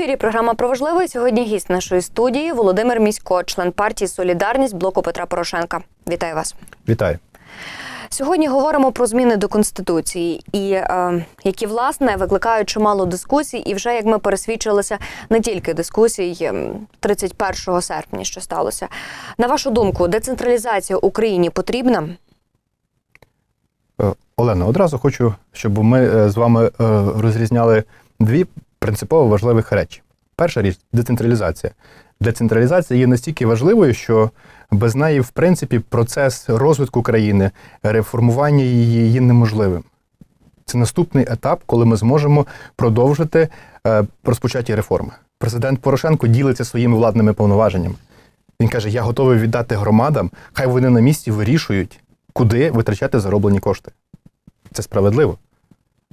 ефірі програма про важливе. Сьогодні гість нашої студії Володимир Місько, член партії Солідарність блоку Петра Порошенка. Вітаю вас. Вітаю. Сьогодні говоримо про зміни до конституції, і е, які власне викликають чимало дискусій, і вже як ми пересвідчилися, не тільки дискусій ем, 31 серпня, що сталося. На вашу думку, децентралізація Україні потрібна? Е, Олена, одразу хочу, щоб ми е, з вами е, розрізняли дві принципово важливих речі. Перша річ децентралізація. Децентралізація є настільки важливою, що без неї, в принципі, процес розвитку країни, реформування її є неможливим. Це наступний етап, коли ми зможемо продовжити е, розпочаті реформи. Президент Порошенко ділиться своїми владними повноваженнями. Він каже: Я готовий віддати громадам, хай вони на місці вирішують, куди витрачати зароблені кошти. Це справедливо.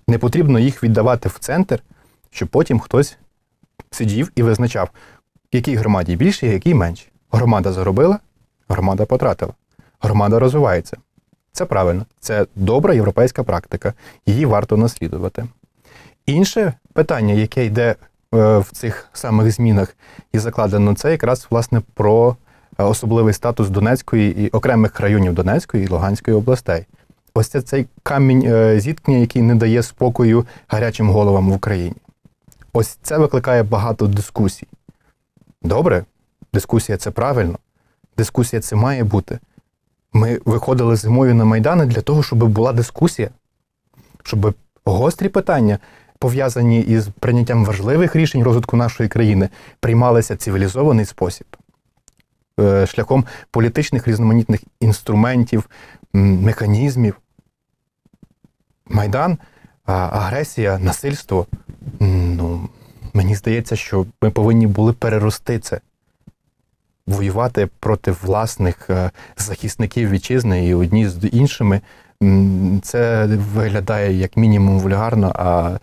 Не потрібно їх віддавати в центр, щоб потім хтось сидів і визначав, якій громаді більше, якій менше. Громада заробила, громада потратила. Громада розвивається. Це правильно, це добра європейська практика. Її варто наслідувати. Інше питання, яке йде е, в цих самих змінах і закладено, це якраз власне про е, особливий статус Донецької і окремих районів Донецької і Луганської областей. Ось це цей камінь е, зіткнення, який не дає спокою гарячим головам в Україні. Ось це викликає багато дискусій. Добре, дискусія це правильно. Дискусія це має бути. Ми виходили зимою на Майдани для того, щоб була дискусія, щоб гострі питання, пов'язані із прийняттям важливих рішень розвитку нашої країни, приймалися цивілізований спосіб, е, шляхом політичних різноманітних інструментів, механізмів. Майдан, агресія, насильство. Мені здається, що ми повинні були перерости це. Воювати проти власних е, захисників вітчизни і одні з іншими. Це виглядає як мінімум вульгарно, а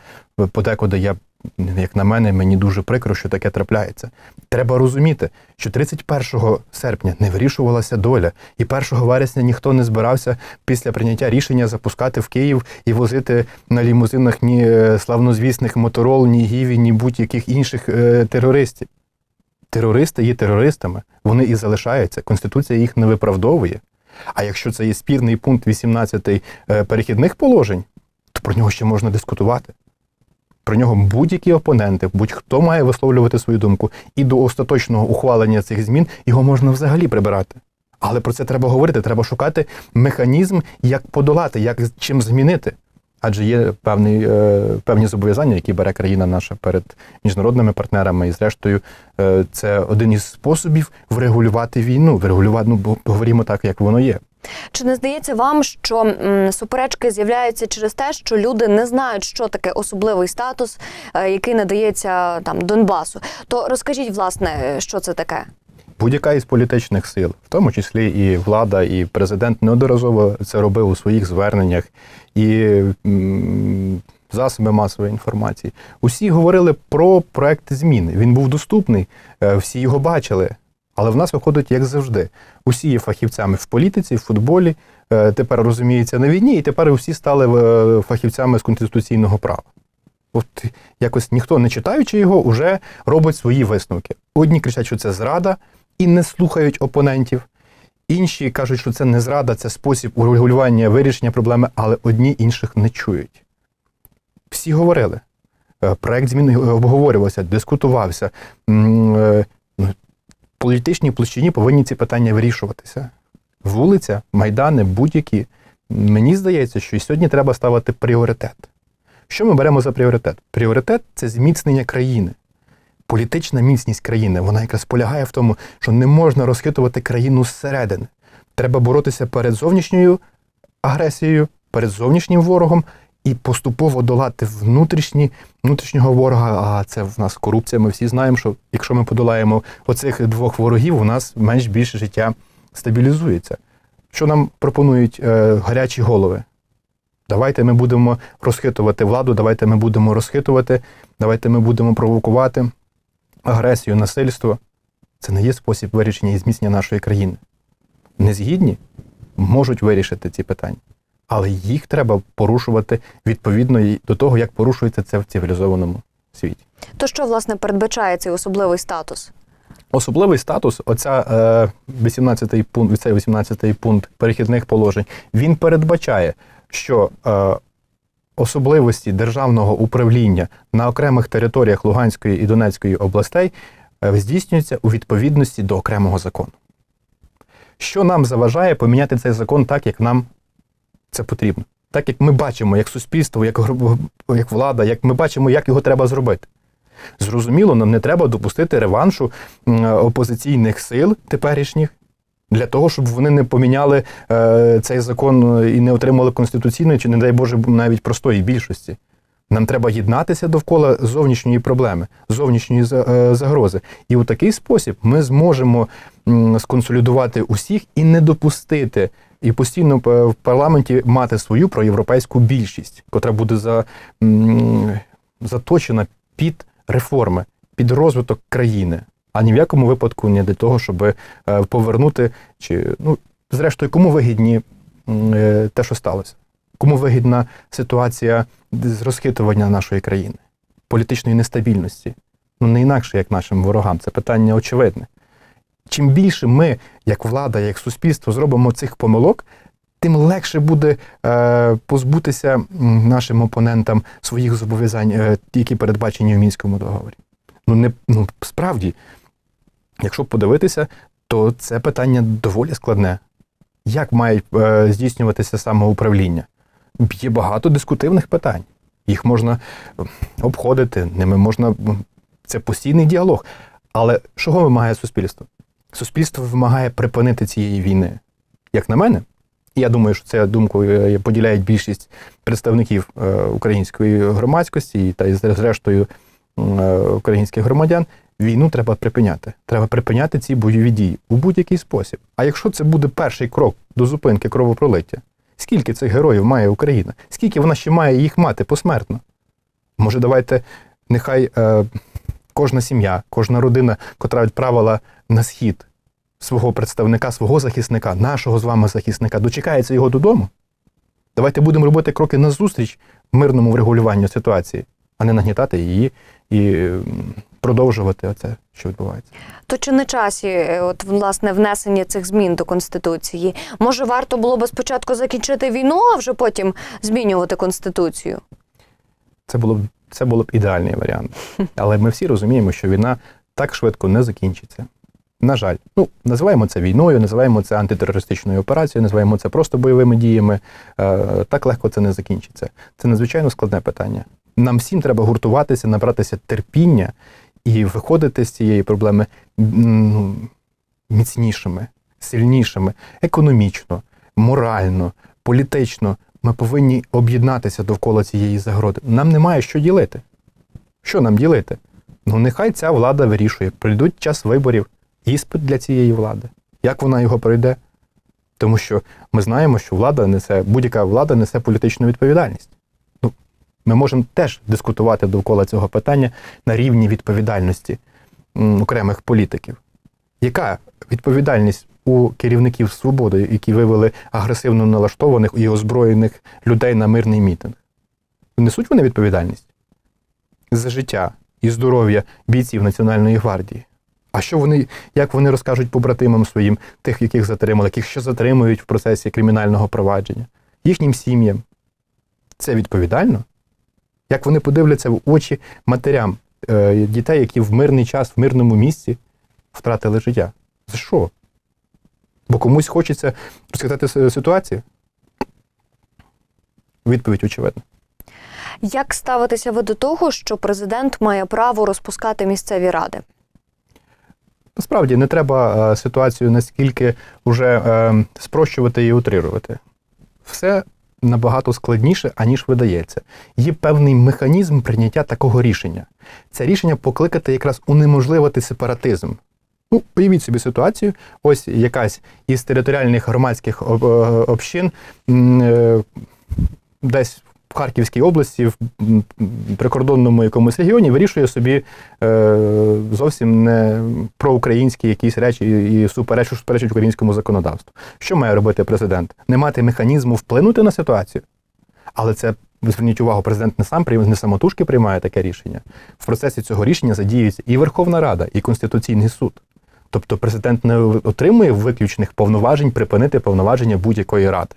подекуди я, як на мене, мені дуже прикро, що таке трапляється. Треба розуміти, що 31 серпня не вирішувалася доля, і 1 вересня ніхто не збирався після прийняття рішення запускати в Київ і возити на лімузинах ні е, славнозвісних моторол, ні гіві, ні будь-яких інших е, терористів. Терористи є терористами, вони і залишаються. Конституція їх не виправдовує. А якщо це є спірний пункт 18 е, перехідних положень, то про нього ще можна дискутувати. Про нього будь-які опоненти, будь-хто має висловлювати свою думку, і до остаточного ухвалення цих змін його можна взагалі прибирати. Але про це треба говорити, треба шукати механізм, як подолати, як чим змінити. Адже є певні, е, певні зобов'язання, які бере країна наша перед міжнародними партнерами, і зрештою, е, це один із способів врегулювати війну, врегулювати, ну, говоримо так, як воно є. Чи не здається вам, що суперечки з'являються через те, що люди не знають, що таке особливий статус, е, який надається там Донбасу? То розкажіть, власне, що це таке? Будь-яка із політичних сил, в тому числі і влада, і президент неодноразово це робив у своїх зверненнях, і м, засоби масової інформації. Усі говорили про проект зміни. Він був доступний, е, всі його бачили. Але в нас виходить як завжди. Усі є фахівцями в політиці, в футболі, е, тепер розуміються на війні, і тепер усі стали е, фахівцями з конституційного права. От якось ніхто, не читаючи його, вже робить свої висновки. Одні кричать, що це зрада, і не слухають опонентів. Інші кажуть, що це не зрада, це спосіб урегулювання вирішення проблеми, але одні інших не чують. Всі говорили. Е, Проект змін обговорювався, дискутувався. Політичній площині повинні ці питання вирішуватися. Вулиця, майдани, будь-які. Мені здається, що і сьогодні треба ставити пріоритет. Що ми беремо за пріоритет? Пріоритет це зміцнення країни. Політична міцність країни, вона якраз полягає в тому, що не можна розхитувати країну зсередини. Треба боротися перед зовнішньою агресією, перед зовнішнім ворогом і поступово долати внутрішні, внутрішнього ворога. А це в нас корупція. Ми всі знаємо, що якщо ми подолаємо оцих двох ворогів, у нас менш більше життя стабілізується. Що нам пропонують е, гарячі голови? Давайте ми будемо розхитувати владу, давайте ми будемо розхитувати, давайте ми будемо провокувати агресію, насильство. Це не є спосіб вирішення і зміцнення нашої країни. Незгідні можуть вирішити ці питання, але їх треба порушувати відповідно до того, як порушується це в цивілізованому світі. То що власне передбачає цей особливий статус? Особливий статус, оця е, 18-й пункт, цей 18-й пункт перехідних положень, він передбачає, що е, особливості державного управління на окремих територіях Луганської і Донецької областей е, здійснюються у відповідності до окремого закону. Що нам заважає поміняти цей закон так, як нам це потрібно? Так як ми бачимо, як суспільство, як, як влада, як ми бачимо, як його треба зробити. Зрозуміло, нам не треба допустити реваншу опозиційних сил теперішніх для того, щоб вони не поміняли е, цей закон і не отримали конституційної чи, не дай Боже, навіть простої більшості. Нам треба єднатися довкола зовнішньої проблеми, зовнішньої е, загрози. І у такий спосіб ми зможемо сконсолідувати усіх і не допустити, і постійно в парламенті мати свою проєвропейську більшість, котра буде за, заточена під реформи, під розвиток країни, а ні в якому випадку не для того, щоб е, повернути чи ну зрештою, кому вигідні е, те, що сталося, кому вигідна ситуація з розхитування нашої країни, політичної нестабільності. Ну не інакше, як нашим ворогам. Це питання очевидне. Чим більше ми, як влада, як суспільство, зробимо цих помилок, тим легше буде е, позбутися нашим опонентам своїх зобов'язань, е, які передбачені в мінському договорі. Ну не ну справді, якщо подивитися, то це питання доволі складне. Як має е, здійснюватися самоуправління? Є багато дискутивних питань. Їх можна обходити, ними можна. Це постійний діалог. Але чого вимагає суспільство? Суспільство вимагає припинити цієї війни. Як на мене, і я думаю, що це думку е, поділяють більшість представників е, української громадськості та зрештою е, українських громадян. Війну треба припиняти. Треба припиняти ці бойові дії у будь-який спосіб. А якщо це буде перший крок до зупинки кровопролиття, скільки цих героїв має Україна? Скільки вона ще має їх мати посмертно? Може, давайте нехай кожна сім'я, кожна родина, котра відправила на схід свого представника, свого захисника, нашого з вами захисника, дочекається його додому. Давайте будемо робити кроки назустріч мирному врегулюванню ситуації, а не нагнітати її і продовжувати оце, що відбувається. То чи не часі, е, от власне внесення цих змін до конституції? Може, варто було би спочатку закінчити війну, а вже потім змінювати конституцію? Це було б це було б ідеальний варіант. Але ми всі розуміємо, що війна так швидко не закінчиться. На жаль, ну називаємо це війною, називаємо це антитерористичною операцією, називаємо це просто бойовими діями. Е, так легко це не закінчиться. Це надзвичайно складне питання. Нам всім треба гуртуватися, набратися терпіння і виходити з цієї проблеми ну, міцнішими, сильнішими, економічно, морально, політично. Ми повинні об'єднатися довкола цієї загроди. Нам немає що ділити. Що нам ділити? Ну, нехай ця влада вирішує. Прийдуть час виборів, іспит для цієї влади. Як вона його пройде? Тому що ми знаємо, що влада несе, будь-яка влада несе політичну відповідальність. Ну, ми можемо теж дискутувати довкола цього питання на рівні відповідальності окремих політиків. Яка відповідальність у керівників свободи, які вивели агресивно налаштованих і озброєних людей на мирний мітинг? Несуть вони відповідальність за життя і здоров'я бійців Національної гвардії? А що вони, як вони розкажуть побратимам своїм, тих, яких затримали, яких ще затримують в процесі кримінального провадження, їхнім сім'ям? Це відповідально? Як вони подивляться в очі матерям е, дітей, які в мирний час, в мирному місці втратили життя? За що? Бо комусь хочеться розхитати ситуацію? Відповідь очевидна. Як ставитися ви до того, що президент має право розпускати місцеві ради? Насправді не треба е, ситуацію наскільки вже е, спрощувати і утрирувати. Все набагато складніше, аніж видається. Є певний механізм прийняття такого рішення. Це рішення покликати якраз унеможливити сепаратизм. Ну, уявіть собі ситуацію, ось якась із територіальних громадських е, общин е, десь в Харківській області, в прикордонному якомусь регіоні, вирішує собі е, зовсім не проукраїнські якісь речі і суперечать, суперечать українському законодавству. Що має робити президент? Не мати механізму вплинути на ситуацію. Але це зверніть увагу, президент не сам не самотужки приймає таке рішення. В процесі цього рішення задіюється і Верховна Рада, і Конституційний суд. Тобто президент не отримує виключних повноважень припинити повноваження будь-якої ради.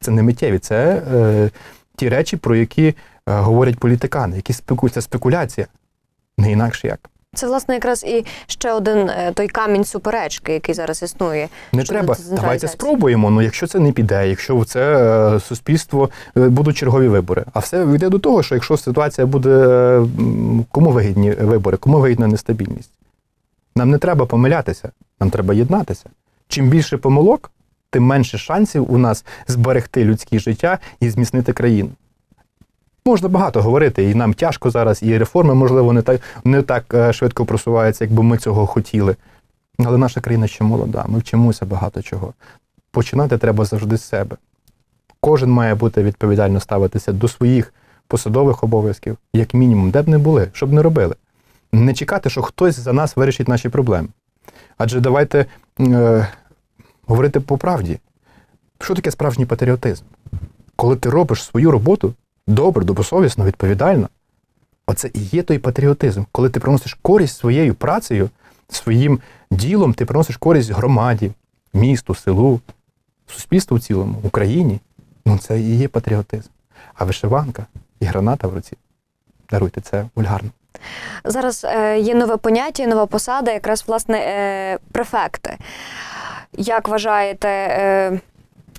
Це не миттєві, це е, ті речі, про які е, говорять політикани, які спеку... це спекуляція, не інакше як. Це власне якраз і ще один е, той камінь суперечки, який зараз існує. Не треба. Давайте спробуємо. Ну, якщо це не піде, якщо це е, суспільство е, будуть чергові вибори. А все йде до того, що якщо ситуація буде е, кому вигідні вибори, кому вигідна нестабільність. Нам не треба помилятися, нам треба єднатися. Чим більше помилок, тим менше шансів у нас зберегти людське життя і зміцнити країну. Можна багато говорити, і нам тяжко зараз, і реформи, можливо, не так, не так е, швидко просуваються, якби ми цього хотіли. Але наша країна ще молода, ми вчимося багато чого. Починати треба завжди з себе. Кожен має бути відповідально ставитися до своїх посадових обов'язків, як мінімум, де б не були, що б не робили. Не чекати, що хтось за нас вирішить наші проблеми. Адже давайте е, говорити по правді. Що таке справжній патріотизм? Коли ти робиш свою роботу добре, добросовісно, відповідально, оце і є той патріотизм, коли ти приносиш користь своєю працею, своїм ділом, ти приносиш користь громаді, місту, селу, суспільству в цілому, Україні. Ну, це і є патріотизм. А вишиванка і граната в руці. Даруйте, це вульгарно. Зараз е, є нове поняття, нова посада, якраз власне е, префекти. Як вважаєте, е,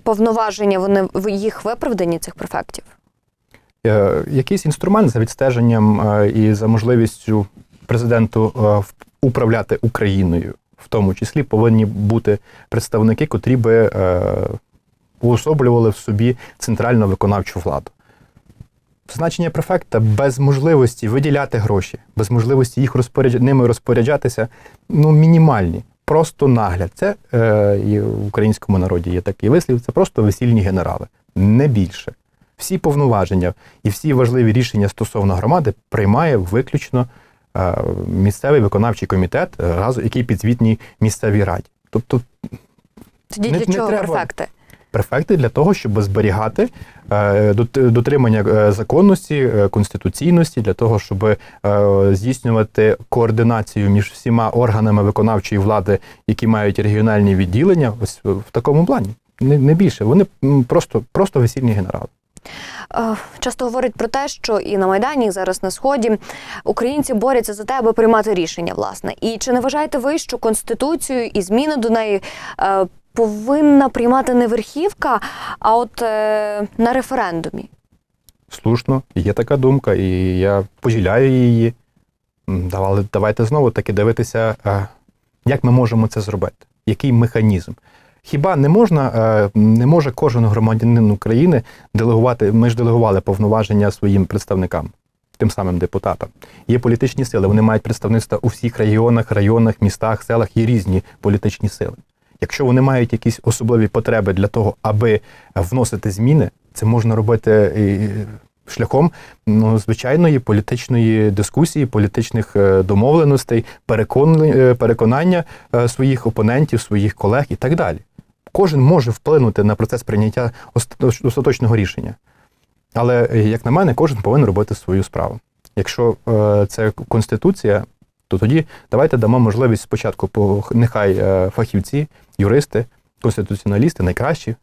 повноваження вони їх виправдані цих префектів? Якийсь інструмент за відстеженням і за можливістю президенту управляти Україною, в тому числі повинні бути представники, котрі би уособлювали в собі центральну виконавчу владу. Значення префекта без можливості виділяти гроші, без можливості їх розпоряд... ними розпоряджатися, ну, мінімальні. Просто нагляд. Це е, і в українському народі є такий вислів, це просто весільні генерали, не більше. Всі повноваження і всі важливі рішення стосовно громади приймає виключно е, місцевий виконавчий комітет, е, разу- який підзвітній місцевій раді. Тобто Тоді Не- для не чого треба. префекти? Префекти для того, щоб зберігати е, дотримання е, законності, е, конституційності, для того, щоб здійснювати координацію між всіма органами виконавчої влади, які мають регіональні відділення, ось в такому плані. Не, більше. Вони просто, просто весільні генерали. Часто говорять про те, що і на Майдані, і зараз на Сході українці борються за те, аби приймати рішення, власне. І чи не вважаєте ви, що Конституцію і зміни до неї повинна приймати не верхівка, а от е, на референдумі? Слушно, є така думка, і я поділяю її. Давали, давайте знову таки дивитися, е, як ми можемо це зробити, який механізм. Хіба не можна, е, не може кожен громадянин України делегувати, ми ж делегували повноваження своїм представникам, тим самим депутатам. Є політичні сили, вони мають представництва у всіх регіонах, районах, містах, селах, є різні політичні сили. Якщо вони мають якісь особливі потреби для того, аби вносити зміни, це можна робити і шляхом ну, звичайної політичної дискусії, політичних е, домовленостей, е, переконання е, своїх опонентів, своїх колег і так далі. Кожен може вплинути на процес прийняття остаточного рішення. Але, е, як на мене, кожен повинен робити свою справу. Якщо е, це конституція, то тоді давайте дамо можливість спочатку, по, нехай е, фахівці, юристи, конституціоналісти найкращі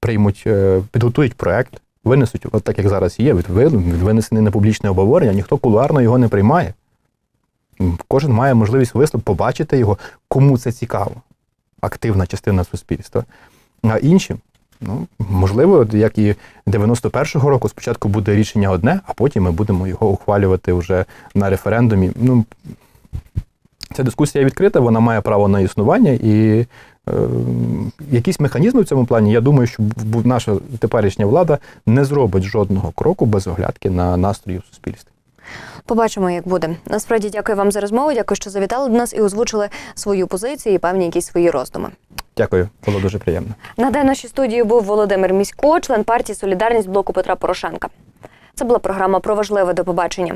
приймуть, е, підготують проект, винесуть, от так як зараз є, винесений на публічне обговорення, ніхто кулуарно його не приймає. Кожен має можливість вислов, побачити його, кому це цікаво. Активна частина суспільства. А іншим, ну, можливо, як і 91-го року, спочатку буде рішення одне, а потім ми будемо його ухвалювати вже на референдумі. Ну, ця дискусія відкрита, вона має право на існування і е, якісь механізми в цьому плані, я думаю, що наша теперішня влада не зробить жодного кроку без оглядки на настрої в суспільстві. Побачимо, як буде. Насправді дякую вам за розмову. Дякую, що завітали до нас і озвучили свою позицію і певні якісь свої роздуми. Дякую, було дуже приємно. Нагадаю, в нашій студії був Володимир Місько, член партії Солідарність блоку Петра Порошенка. Це була програма про важливе до побачення.